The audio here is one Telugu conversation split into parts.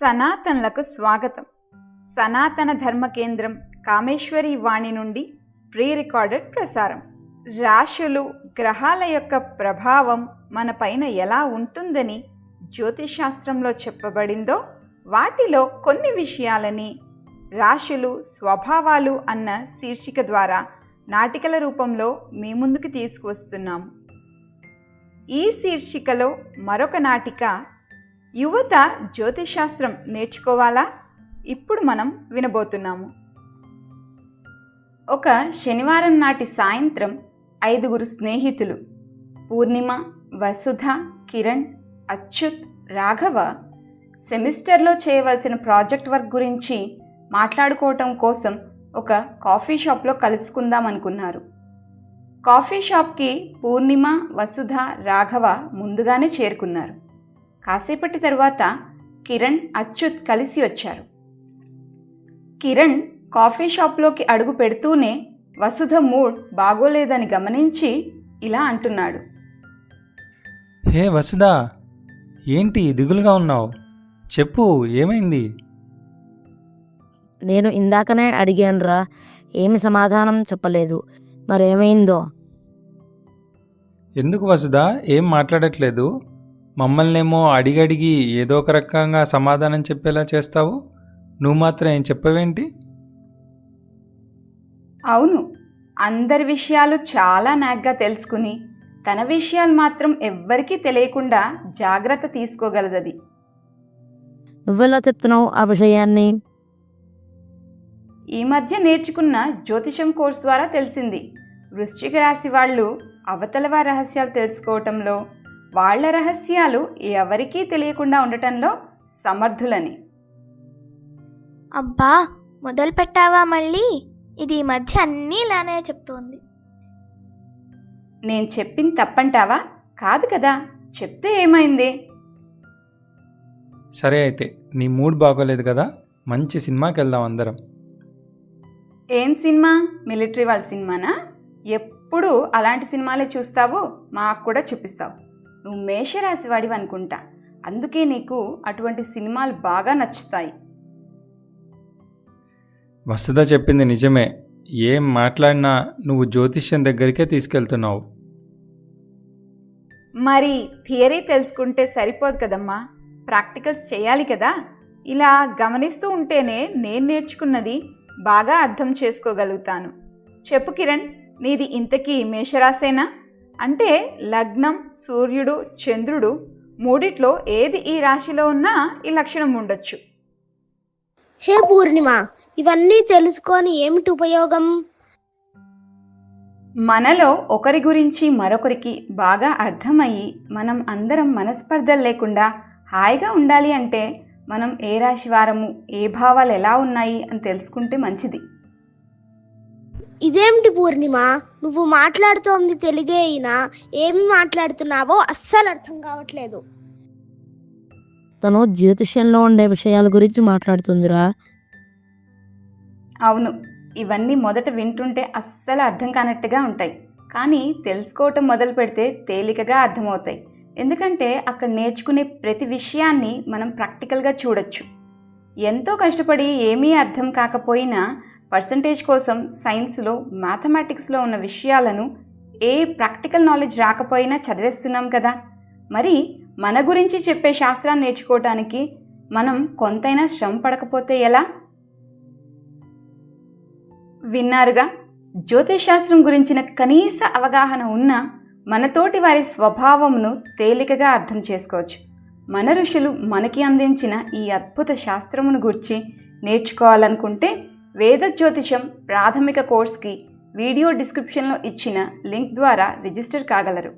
సనాతనలకు స్వాగతం. సనాతన ధర్మ కేంద్రం కామేశ్వరి వాణి నుండి ప్రీ రికార్డెడ్ ప్రసారం. రాశులు గ్రహాల యొక్క ప్రభావం మన పైన ఎలా ఉంటుందని జ్యోతిషాస్త్రంలో చెప్పబడిందో వాటిలో కొన్ని విషయాలని రాశులు స్వభావాలు అన్న శీర్షిక ద్వారా నాటికల రూపంలో మీ ముందుకు తీసుకువస్తున్నాం. ఈ శీర్షికలో మరొక నాటిక యువత జ్యోతిశాస్త్రం నేర్చుకోవాలా? ఇప్పుడు మనం వినబోతున్నాము. ఒక శనివారం నాటి సాయంత్రం ఐదుగురు స్నేహితులు పూర్ణిమ వసుధ కిరణ్ అచ్యుత్ రాఘవ సెమిస్టర్లో చేయవలసిన ప్రాజెక్ట్ వర్క్ గురించి మాట్లాడుకోవటం కోసం ఒక కాఫీ షాప్లో కలుసుకుందాం అనుకున్నారు. కాఫీ షాప్కి పూర్ణిమ వసుధ రాఘవ ముందుగానే చేరుకున్నారు. కాసేపటి తరువాత కిరణ్ అచ్యుత్ కలిసి వచ్చారు. కిరణ్ కాఫీ షాప్లోకి అడుగు పెడుతూనే వసుధ మూడ్ బాగోలేదని గమనించి ఇలా అంటున్నాడు. హే వసుదా ఏంటి దిగులుగా ఉన్నావు? చెప్పు ఏమైంది? నేను ఇందాకనే అడిగానురా ఏమి సమాధానం చెప్పలేదు మరేమైందో? ఎందుకు వసుదా ఏం మాట్లాడట్లేదు? మమ్మల్నేమో అడిగడిగి ఏదో ఒక రకంగా సమాధానం చెప్పేలా చేస్తావు? నువ్వు మాత్రం ఏం చెప్పవేంటి? అవును. అందరి విషయాలు చాలా నాగ్గా తెలుసుకుని తన విషయాలు మాత్రం ఎవ్వరికీ తెలియకుండా జాగ్రత్త తీసుకోగలదది. నువ్వెలా చెప్తున్నావు ఆ విషయాన్ని? ఈ మధ్య నేర్చుకున్న జ్యోతిషం కోర్స్ ద్వారా తెలిసింది. వృశ్చిక రాశి వాళ్ళు అవతలవ రహస్యాలు తెలుసుకోవటంలో వాళ్ళ రహస్యాలు ఎవరికీ తెలియకుండా ఉండటంలో సమర్థులని. అబ్బా మొదలు పెట్టావా మళ్ళీ? ఇది ఈ మధ్య అన్నీ ఇలానే చెప్తోంది. నేను చెప్పింది తప్పంటావా? కాదు కదా చెప్తే ఏమైంది? సరే అయితే నీ మూడ్ బాగోలేదు కదా మంచి సినిమాకి వెళ్దాం అందరం. ఏం సినిమా? మిలిటరీ వాళ్ళ సినిమానా? ఎప్పుడు అలాంటి సినిమాలే చూస్తావు మాకు కూడా చూపిస్తావు. నువ్వు మేషరాశి వాడివి అనుకుంటా. అందుకే నీకు అటువంటి సినిమాలు బాగా నచ్చుతాయి. వసుద చెప్పింది నిజమే. ఏం మాట్లాడినా నువ్వు జ్యోతిష్యం దగ్గరికే తీసుకెళ్తున్నావు. మరి థియరీ తెలుసుకుంటే సరిపోదు కదమ్మా. ప్రాక్టికల్స్ చేయాలి కదా. ఇలా గమనిస్తూ ఉంటేనే నేను నేర్చుకున్నది బాగా అర్థం చేసుకోగలుగుతాను. చెప్పు కిరణ్ నీది ఇంతకీ మేషరాసేనా అంటే లగ్నం సూర్యుడు చంద్రుడు మూడిట్లో ఏది ఈ రాశిలో ఉన్నా ఈ లక్షణం ఉండొచ్చు. హే పూర్ణిమ ఇవన్నీ తెలుసుకొని ఏమిటి ఉపయోగం? మనలో ఒకరి గురించి మరొకరికి బాగా అర్థమయ్యి మనం అందరం మనస్పర్ధలు లేకుండా హాయిగా ఉండాలి అంటే మనం ఏ రాశి వారము ఏ భావాలు ఎలా ఉన్నాయి అని తెలుసుకుంటే మంచిది. ఇదేమిటి పూర్ణిమ? నువ్వు మాట్లాడుతోంది తెలుగే అయినా ఏమి మాట్లాడుతున్నావో అస్సలు అర్థం కావట్లేదు. తను జ్యోతిష్యంలో ఉండే విషయాల గురించి మాట్లాడుతుందిరా. అవును ఇవన్నీ మొదట వింటుంటే అస్సలు అర్థం కానట్టుగా ఉంటాయి. కానీ తెలుసుకోవటం మొదలు పెడితే తేలికగా అర్థమవుతాయి. ఎందుకంటే అక్కడ నేర్చుకునే ప్రతి విషయాన్ని మనం ప్రాక్టికల్గా చూడొచ్చు. ఎంతో కష్టపడి ఏమీ అర్థం కాకపోయినా పర్సంటేజ్ కోసం సైన్స్లో మ్యాథమెటిక్స్లో ఉన్న విషయాలను ఏ ప్రాక్టికల్ నాలెడ్జ్ రాకపోయినా చదివేస్తున్నాం కదా. మరి మన గురించి చెప్పే శాస్త్రాన్ని నేర్చుకోవటానికి మనం కొంతైనా శ్రమ పడకపోతే ఎలా? విన్నారుగా? జ్యోతిషాస్త్రం గురించిన కనీస అవగాహన ఉన్న మనతోటి వారి స్వభావంను తేలికగా అర్థం చేసుకోవచ్చు. మన ఋషులు మనకి అందించిన ఈ అద్భుత శాస్త్రమును గురించి నేర్చుకోవాలనుకుంటే వేద జ్యోతిషం ప్రాథమిక కోర్స్కి వీడియో డిస్క్రిప్షన్లో ఇచ్చిన లింక్ ద్వారా రిజిస్టర్ కాగలరు.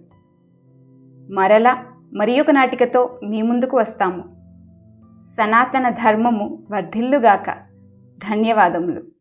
మరలా మరి ఒక నాటికతో మీ ముందుకు వస్తాము. సనాతన ధర్మము వర్ధిల్లుగాక. ధన్యవాదములు.